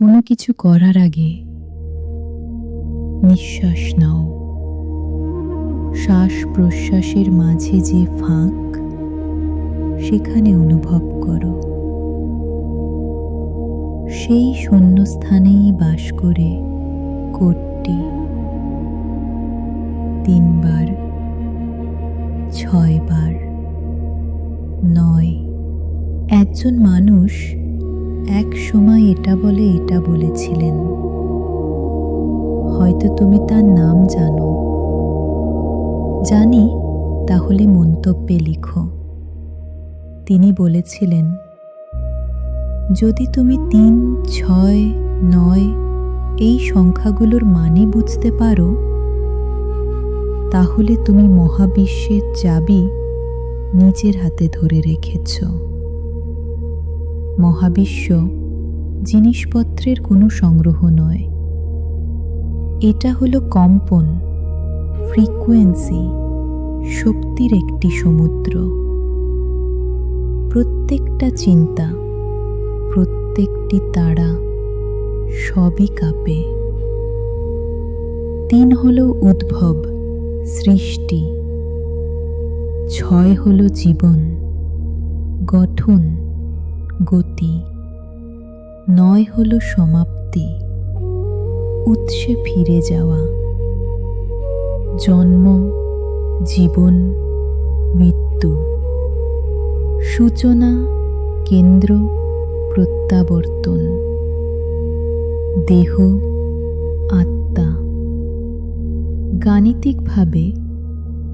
কোনো কিছু করার আগে নিঃশ্বাস নাও। শ্বাস প্রশ্বাসের মাঝে যে ফাঁক, সেখানে অনুভব করো। সেই শূন্যস্থানেই বাস করে কোটটি তিনবার, ছয়বার, নয়। একজন মানুষ এক সময় এটা বলে এটা বলেছিলেন। হয়তো তুমি তার নাম জানো। জানি, তাহলে মন্তব্যে লিখো। তিনি বলেছিলেন, যদি তুমি তিন, ছয়, নয় এই সংখ্যাগুলোর মানে বুঝতে পারো, তাহলে তুমি মহাবিশ্বের চাবি নিজের হাতে ধরে রেখেছ। মহাবিশ্ব জিনিসপত্রের কোনো সংগ্রহ নয়। এটা হলো কম্পন, ফ্রিকোয়েন্সি, শক্তির একটি সমুদ্র। প্রত্যেকটা চিন্তা, প্রত্যেকটি তারা সবই কাঁপে। তিন হলো উদ্ভব, সৃষ্টি। ছয় হলো জীবন, গঠন। গতি। নয় হলো সমাপ্তি। উৎসে ফিরে যাওয়া। জন্ম, জীবন, মৃত্যু। সূচনা, কেন্দ্র, প্রত্যাবর্তন। দেহ, আত্মা। গাণিতিকভাবে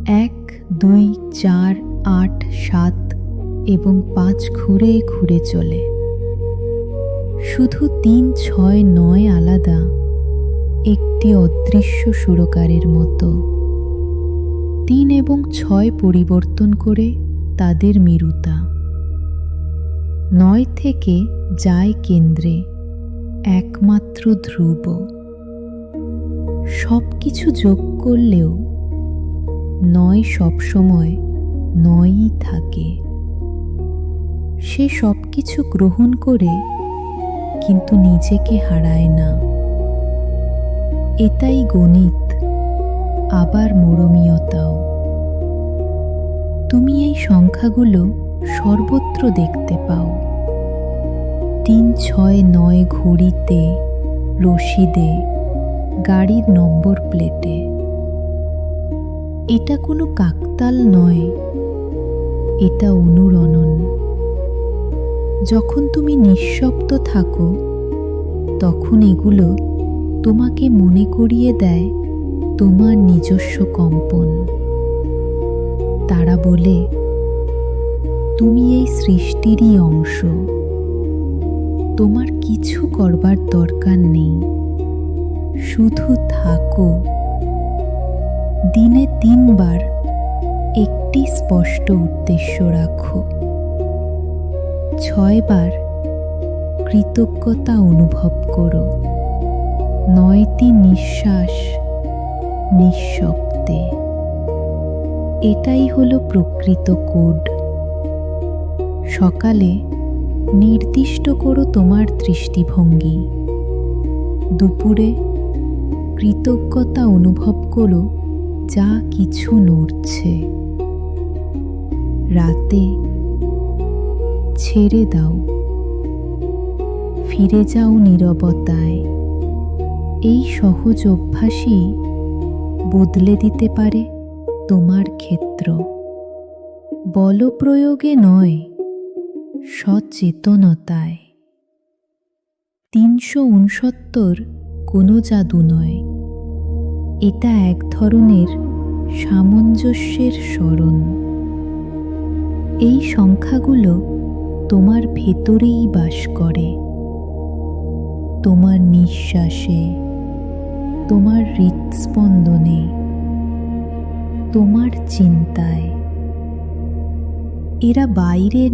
এক, দুই, চার, আট, সাত এবং পাঁচ ঘুরে ঘুরে চলে। শুধু তিন, ছয়, নয় আলাদা, একটি অদৃশ্য সুরকারের মতো। তিন এবং ছয় পরিবর্তন করে তাদের মেরুতা। নয় থেকে যায় কেন্দ্রে একমাত্র ধ্রুব। সব কিছু যোগ করলেও নয় সবসময় নয়ই থাকে। সে সব কিছু গ্রহণ করে, কিন্তু নিজেকে হারায় না। এটাই গণিত, আবার মরমীয়তাও। তুমি এই সংখ্যাগুলো সর্বত্র দেখতে পাও। তিন, ছয়, নয় ঘড়িতে, রশিদে, গাড়ির নম্বর প্লেটে। এটা কোনো কাকতাল নয়, এটা অনুরণন। যখন তুমি নিঃশব্দ থাকো, তখন এগুলো তোমাকে মনে করিয়ে দেয় তোমার নিজস্ব কম্পন। তারা বলে, তুমি এই সৃষ্টিরই অংশ। তোমার কিছু করবার দরকার নেই। শুধু থাকো। দিনে তিনবার একটি স্পষ্ট উদ্দেশ্য রাখো। ছয়বার কৃতজ্ঞতা অনুভব করো। নয়টি নিঃশ্বাস নিঃশব্দে। এটাই হলো প্রকৃত কোড। সকালে নির্দিষ্ট করো তোমার দৃষ্টিভঙ্গি। দুপুরে কৃতজ্ঞতা অনুভব করো যা কিছু নড়ছে। রাতে ছেড়ে দাও। ফিরে যাও নীরবতায়। এই সহজ অভ্যাসই বদলে দিতে পারে তোমার ক্ষেত্র। বলপ্রয়োগে নয়, সচেতনতায়। তিনশো উনসত্তর কোনো জাদু নয়। এটা এক ধরনের সামঞ্জস্যের স্মরণ। এই সংখ্যাগুলো তোমার ভেতরেই বাস করে। তোমার নিঃশ্বাসে তোমার হৃৎস্পন্দনে তোমার চিন্তায়। এরা বাইরে